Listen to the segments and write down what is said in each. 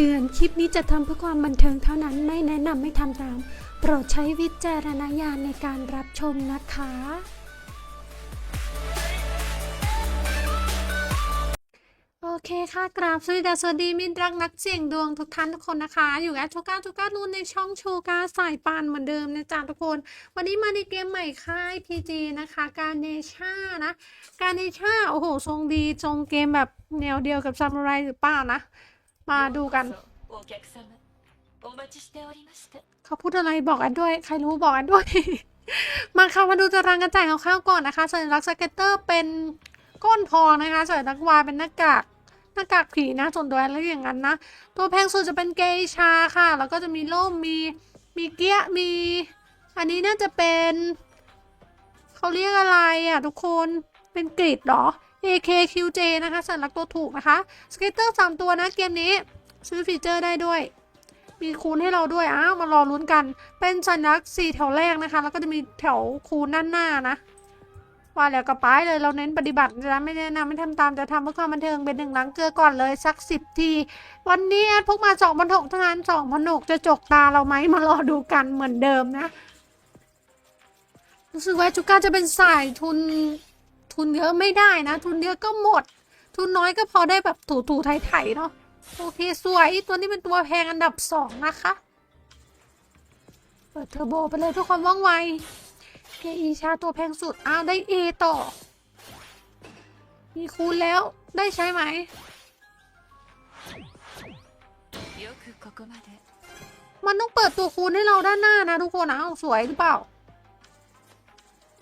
เตือน คลิปนี้จะทำเพื่อความบันเทิงเท่านั้น ไม่แนะนำไม่ทำตาม โปรดใช้วิจารณญาณในการรับชมนะคะ โอเคค่ะ กราบสวัสดีสวัสดีมิตรรักนักเสี่ยงดวงทุกท่านทุกคนนะคะ อยู่กับชูก้าชูก้านูนในช่องโชก้าสายปานเหมือนเดิมนะจ๊ะทุกคน วันนี้มาในเกมใหม่ค่าย PG นะคะ การเนช่านะ การเนช่าโอ้โห ทรงดี ทรงเกมแบบแนวเดียวกับซามูไรหรือเปล่านะ มาดูกัน เขาพูดอะไรบอกอันด้วย ใครรู้บอกอันด้วย มาค่ะมาดูตารางการจายคร่าวก่อนนะคะสัญลักษณ์สเกตเตอร์เป็นก้นพองนะคะสัญลักษณ์วายเป็นหน้ากากหน้ากากผีนะส่วนตัวแล้วอย่างนั้นนะ ตัวแพงสุดจะเป็นเกชาค่ะ แล้วก็จะมีโล่มมีมีเกี้ยมี อันนี้น่าจะเป็น เขาเรียกอะไรอะทุกคนเป็นกรีดหรอ AKQJ นะคะสัญลักษณ์ตัวถูกนะคะสเกตเตอร์สามตัวนะเกมนี้ ซื้อฟีเจอร์ได้ด้วย มีคูณให้เราด้วย อ้าว มารอลุ้นกัน เป็นสัญลักษณ์สี่แถวแรกนะคะ แล้วก็จะมีแถวคูณด้านหน้านะ ว่าแล้วก็ไปเลยเราเน้นปฏิบัตินะไม่แนะนำไม่ทำตามจะทำเพื่อความบันเทิงเป็นหนึ่งล้างเกลือก่อนเลยสักสิบที วันนี้แอดพกมาสองพันหกเท่านั้นสองพันหกจะจกตาเราไหมมารอดูกันเหมือนเดิมนะรู้สึกว่าจุก้าจะเป็นสายทุน ทุนเยอะไม่ได้นะ ทุนเยอะก็หมด ทุนน้อยก็พอได้แบบถูถูไถไถเนาะโอเคสวยตัวนี้เป็นตัวแพงอันดับสองนะคะ เปิดเทอร์โบไปเลยทุกคนว่องไวเอีชาตัวแพงสุดอ้าวได้เอต่อ มีคูณแล้วได้ใช้ไหมมันต้องเปิดตัวคูณให้เราด้านหน้านะทุกคนนะสวยหรือเปล่า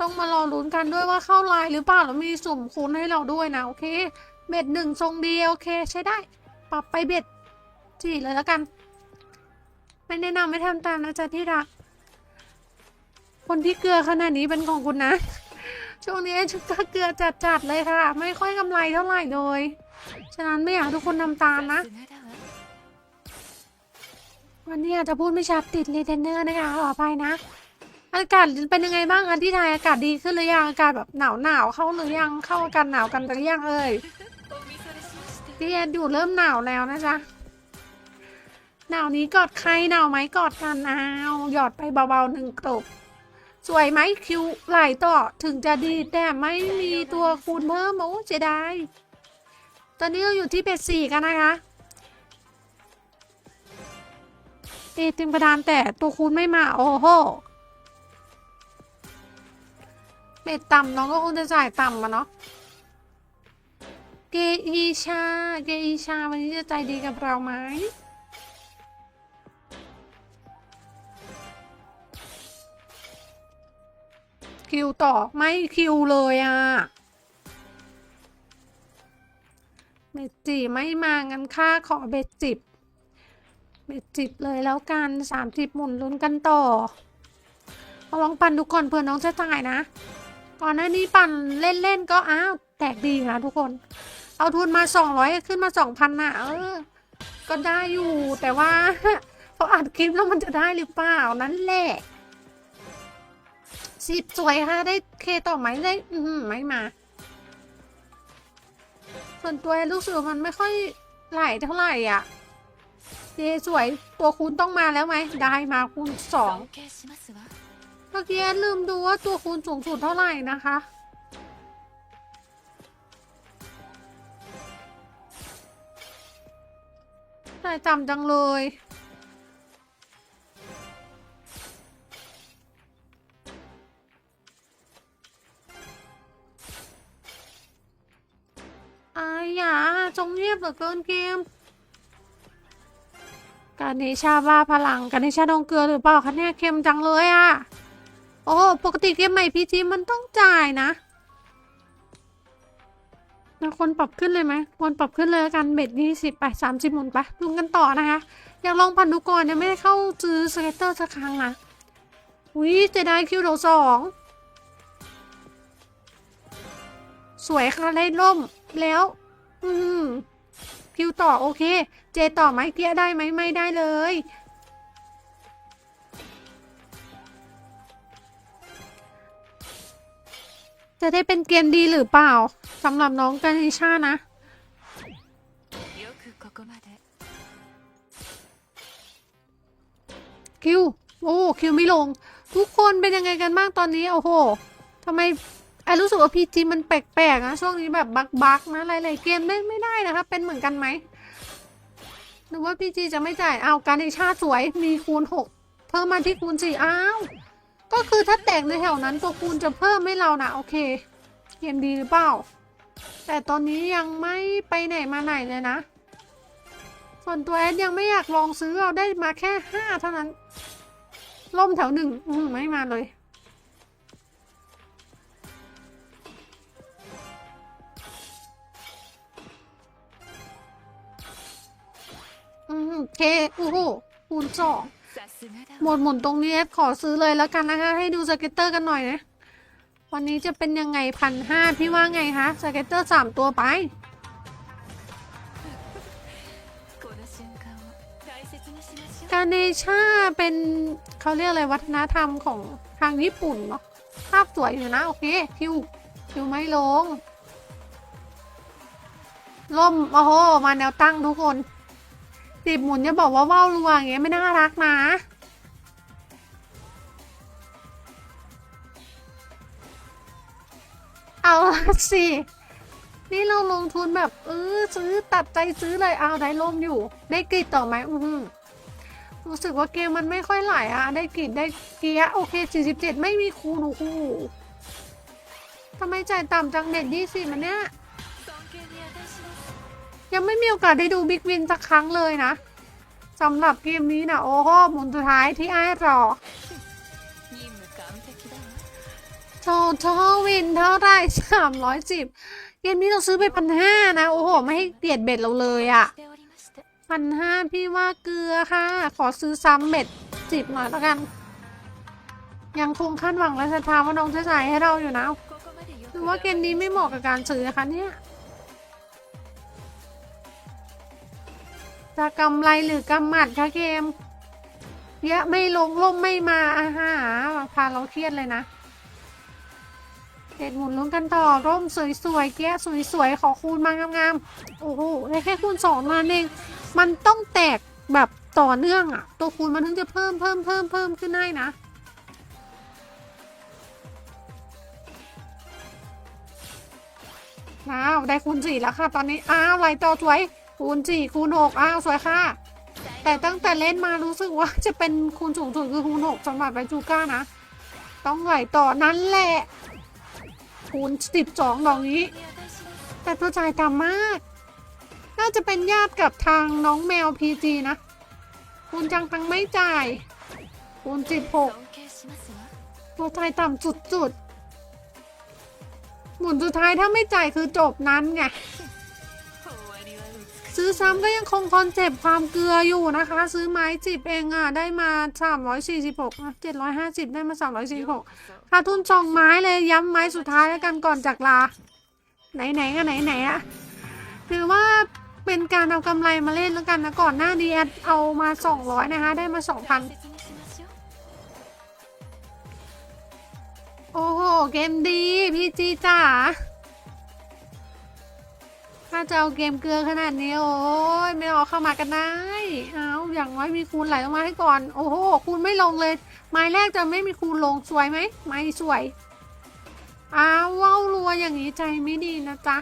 ต้องมารอลุ้นกันด้วยว่าเข้าลายหรือเปล่าแล้วมีสุ่มคูณให้เราด้วยนะ โอเค เบ็ดหนึ่งทรงดีโอเค ใช้ได้ ปรับไปเบ็ดจีเลยแล้วกัน ไม่แนะนำไม่ทำตามนะจ๊ะที่รัก คนที่เกลือขนาดนี้เป็นของคุณนะ ช่วงนี้ชุดก็เกลือจัดๆเลยค่ะ ไม่ค่อยกำไรเท่าไหร่โดยฉะนั้นไม่อยากทุกคนทำตามนะวันนี้อาจจะพูดไม่ชัดติดเลเทนเนอร์นะคะขออภัยนะ อากาศเป็นยังไงบ้างคะที่ไทยอากาศดีขึ้นหรือยังอากาศแบบหนาวหนาวเข้าหรือยังเข้าอากาศหนาวกันหรือยังเอ่ยที่อยู่เริ่มหนาวแล้วนะจ๊ะหนาวนี้กอดใครหนาวไหมกอดกันเอาหยอดไปเบาๆหนึ่งกลบสวยไหมคิวไหลต่อถึงจะดีแต่ไม่มีตัวคูณเพิ่มโอ้เจไดตอนนี้เราอยู่ที่เบสสี่กันนะคะเอติมประดานแต่ตัวคูณไม่มาโอ้โห เบ็ดต่ำน้องก็คงจะจ่ายต่ำมาเนาะเกอีชาเกอีชาวันนี้จะใจดีกับเราไหมคิวต่อไม่คิวเลยอะ่ะเบดจีไม่มางั้นค่าขอเบดจิบ เบดจิบเลยแล้วกันสามจิบหมุนลุ้นกันต่อเอาลองปันดูก่อนเผื่อน้องจะจ่ายนะ ก่อนหน้านี้ปั่นเล่นๆก็อ้าวแตกดีนะทุกคน เอาทุนมาสองร้อยขึ้นมาสองพันนะเออ ก็ได้อยู่แต่ว่าพออัดคลิปแล้วมันจะได้หรือเปล่านั้นแหละสิบสวยค่ะ ได้เคต่อไหมได้ อืมไม่มา ส่วนตัวลูกสือมันไม่ค่อยไหลเท่าไหร่อะเจสวยตัวคูณต้องมาแล้วไหมได้มาคูณสอง มื่อกี้ลืมดูว่าตัวคูณสูงสุดเท่าไหร่นะคะใส่ต่ำจังเลย อายหยาจงเงียบเหลือเกินเกมการนิชาบ้าพลังการนิชาดองเกลือหรือเปล่าคะเนี่ยเค็มจังเลยอะ่ะ ปกติเกมใหม่พีจีมันต้องจ่ายนะนะคนปรับขึ้นเลยไหมควรปรับขึ้นเลยกันเบ็ดยี่สิบไปสามสิบหมุนไปดูกันต่อนะคะ อยากลองปั่นดูก่อนยังไม่ได้เข้าซื้อสเก็ตเตอร์สักครั้งนะอุ้ยเจได้คิวโดสองสวยค่ะได้ร่มแล้ว อืมคิวต่อโอเค เจต่อไหมเกียได้ไหมไม่ได้เลย จะได้เป็นเกมดีหรือเปล่าสำหรับน้องกานิชานะ คิว โอ้ คิวไม่ลง ทุกคนเป็นยังไงกันบ้างตอนนี้ โอ้โหทำไมไอรู้สึกว่าพีจีมันแปลกๆนะ ช่วงนี้แบบบักๆนะหลายๆเกมไม่ไม่ได้นะครับเป็นเหมือนกันไหมหรือว่าพีจีจะไม่จ่ายเอาการิชาสวยมีคูณ 6 เพิ่มมาที่คูณ 4 อ้าว ก็คือถ้าแตกในแถวนั้นตัวคูณจะเพิ่มให้เรานะโอเคเกมดีหรือเปล่า แต่ตอนนี้ยังไม่ไปไหนมาไหนเลยนะ ส่วนตัวแอดยังไม่อยากลองซื้อเอาได้มาแค่ห้าเท่านั้น ล่มแถวหนึ่งไม่มาเลยอืมเคโอ้โหคูณสอง หมดหมุนตรงนี้เอฟขอซื้อเลยแล้วกันนะคะ ให้ดูสเก็ตเตอร์กันหน่อยนะ วันนี้จะเป็นยังไงพันห้าพี่ว่าไงคะสเก็ตเตอร์สามตัวไปการเนช่าเป็นเขาเรียกอะไรวัฒนธรรมของทางญี่ปุ่นเนาะภาพสวยอยู่นะ โอเคคิวคิวไม่ลงล่ม โอ้โห มาแนวตั้งทุกคน สิบหมุนจะบอกว่าว่าวรัวงเงี้ยไม่น่ารักนะเอาสินี่เราลงทุนแบบเออซื้อตัดใจซื้อเลยเอาได้ลมอยู่ ได้กรีดต่อไหมอือรู้สึกว่าเกมมันไม่ค่อยไหลอะได้กรีดได้เกียโอเคสี่สิบเจ็ดไม่มีครูหนูครูทำไมใจต่ำจังเด็ดยี่สิบมันเนี้ย ยังไม่มีโอกาสได้ดูบิ๊กวินสักครั้งเลยนะสำหรับเกมนี้นะโอ้โหหมุนสุดท้ายที่อ้ายรอโททอวินเท่าไรสามร้อยสิบเกมนี้เราซื้อไปพันห้านะ โอ้โห ไม่ให้เตียดเบ็ดเราเลยอะ่ะพันห้าพี่ว่าเกลือค่ะ ขอซื้อซ้ำเบ็ดสิบหน่อยแล้วกัน ยังคงคาดหวังและศรัทธาว่าน้องจะใส่ให้เราอยู่นะคือว่าเกมนี้ไม่เหมาะกับการซื้อนะคะเนี่ย จะกำไรหรือกำหมัดคะเกมเยอะไม่ลงล่มไม่มาอาหาพาเราเครียดเลยนะเด็ดหมุนลุ้นกันต่อร่มสวยๆแก้สวยๆขอคูณมางามๆโอ้โหได้แค่คูณสองเท่านั้นเองมันต้องแตกแบบต่อเนื่องอะตัวคูณมันถึงจะเพิ่มเพิ่มเพิ่มเพิ่มขึ้นได้นะอ้าวได้คูณสี่แล้วค่ะ ตอนนี้อ้าวไหลต่อสวย คูณสี่คูณหกอ้าวสวยค่ะ แต่ตั้งแต่เล่นมารู้สึกว่าจะเป็นคูณสูงสุดคือคูณหกสำหรับไบจูก้านะ ต้องไหลต่อนั้นแหละ คูณสิบสองดอกนี้ แต่ตัวจ่ายต่ำมาก น่าจะเป็นญาติกับทางน้องแมวพีจีนะ คูณจังทังไม่จ่าย คูณสิบหกตัวจ่ายต่ำสุดๆหมุนสุดท้ายถ้าไม่จ่ายคือจบนั้นไง ซื้อซ้ำก็ยังคงคอนเซปต์ความเกลืออยู่นะคะ ซื้อไม้จิบเองอะได้มา 346อะ750 ได้มา 346ขาทุนสองไม้เลยย้ำไม้สุดท้ายแล้วกันก่อนจากลา ไหนๆก็ไหนๆอะถือว่าเป็นการเอากำไรมาเล่นแล้วกันนะก่อนหน้าดีแอดเอามา 200 นะคะ ได้มา 2,000 โอ้โห เกมดี พี่จีจ้าาจะเอาเกมเกลือขนาดนี้โอ้ยไม่เอาเข้ามากันได้ เอาอย่างน้อยมีคูณไหลลงมาให้ก่อน โอ้โหคูณไม่ลงเลย ไม้แรกจะไม่มีคูณลงสวยไหมไม่สวยอ้าวว้าวรัวอย่างนี้ใจไม่ดีนะจ๊ะ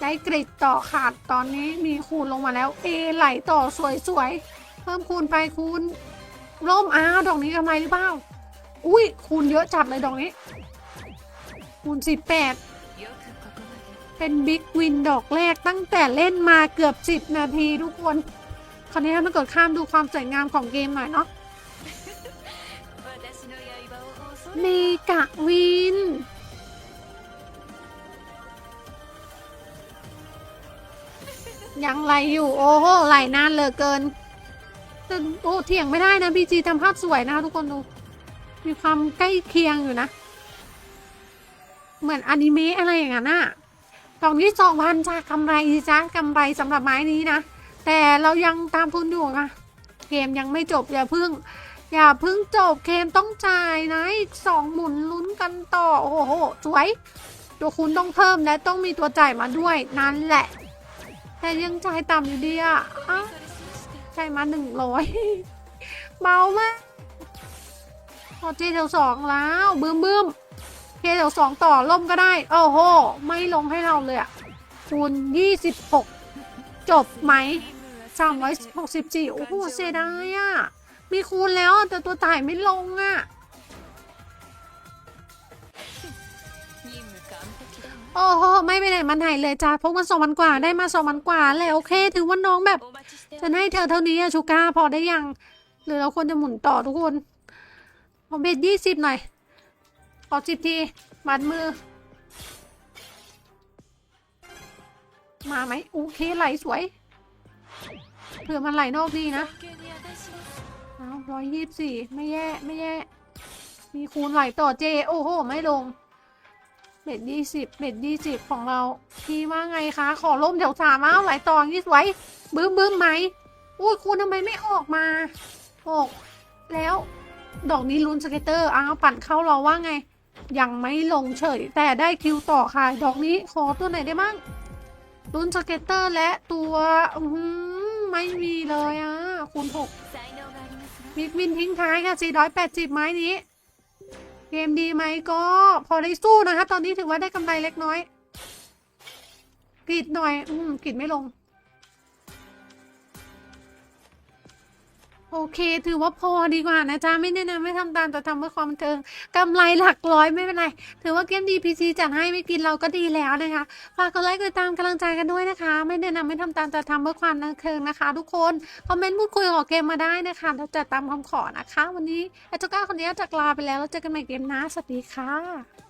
ได้กริดต่อขาดตอนนี้มีคูณลงมาแล้วเอไหลต่อสวยสวยเพิ่มคูณไปคูณร่มอ้าวดอกนี้ทำไมหรือเปล่าอุ้ยคูณเยอะจัดเลยดอกนี้คูณสิบแปด เป็นบิ๊กวินดอกแรกตั้งแต่เล่นมาเกือบ 10 นาทีทุกคนคราวนี้ถ้าเกิดข้ามดูความสวยงามของเกมหน่อยเนาะเมกะวิน ยังไหลอยู่โอ้โหไหลนานเหลือเกินโอ้เถียงไม่ได้นะพีจีทำภาพสวยนะทุกคนดู มีความใกล้เคียงอยู่นะ เหมือนอนิเมะอะไรอย่างนั้นอะ ดอกที่สองพันจ้ากำไรจ้ากำไรสำหรับไม้นี้นะ แต่เรายังตามทุนอยู่นะเกมยังไม่จบอย่าพึ่ง อย่าพึ่งจบเกมต้องจ่ายนะสองหมุนลุ้นกันต่อ โอ้โหสวย ตัวคุณต้องเพิ่มและต้องมีตัวจ่ายมาด้วยนั่นแหละ แต่ยังจ่ายต่ำอยู่ดีอะจ่ายมาหนึ่งร้อยเบามากพอเจเทลสองแล้ว บึ้มบื้ม เคเดี๋ยวสองต่อล่มก็ได้โอ้โห ไม่ลงให้เราเลยอะคูณยี่สิบหกจบไหมสามร้อยหกสิบสี่โอ้โหเสียดายอะมีคูณแล้วแต่ตัวถ่ายไม่ลงอะโอ้โห ไม่ไปไหนมันหายเลยจ้าพกมันสองพันกว่าได้มาสองพันกว่าเลยโอเค ถือว่าน้องแบบจะให้เธอเท่านี้อะชูก้าพอได้ยัง หรือเราควรจะหมุนต่อทุกคนขอเบ็ดยี่สิบหน่อย ตบสิบทีบัดมือ มาไหมโอเคไหลสวยเผื่อมันไหลนอกดีนะเอาร้อยยี่สิบสี่ไม่แย่ไม่แย่ มีคูณไหลต่อเจ โอ้โห ไม่ลงเบ็ดยี่สิบเบ็ดยี่สิบของเรา พี่ว่าไงคะ ขอล่มแถวสามเอาไหลตองยี่ไว้บึ้มบึ้มไหมอุ้ยคูณทำไมไม่ออกมาออกแล้ว ดอกนี้ลุนสเกตเตอร์อ้าวปั่นเข้าเราว่าไง ยังไม่ลงเฉย แต่ได้คิวต่อค่ะ ดอกนี้ขอตัวไหนได้บ้างลุนสเกตเตอร์และตัวไม่มีเลยอะคูณหกมิกวินทิ้งท้ายค่ะ 480 ไม้นี้ เกมดีไหมก็พอได้สู้นะคะ ตอนนี้ถือว่าได้กำไรเล็กน้อยกรีดหน่อย อืมกรีดไม่ลง โอเค ถือว่าพอดีกว่านะจ๊ะ ไม่แนะนำไม่ทำตามแต่ทำเพื่อความบันเทิงกำไรหลักร้อยไม่เป็นไร ถือว่าเกมดีพีซีจัดให้ไม่กินเราก็ดีแล้วนะคะ ฝากกดไลค์กดติดตามกำลังใจกันด้วยนะคะ ไม่แนะนำไม่ทำตามแต่ทำเพื่อความบันเทิงนะคะ ทุกคน คอมเมนต์พูดคุยขอเกมมาได้นะคะเราจะตามคำขอนะคะ วันนี้แอจก้าคนนี้จากลาไปแล้วแล้วเจอกันใหม่เกมน้าสวัสดีค่ะ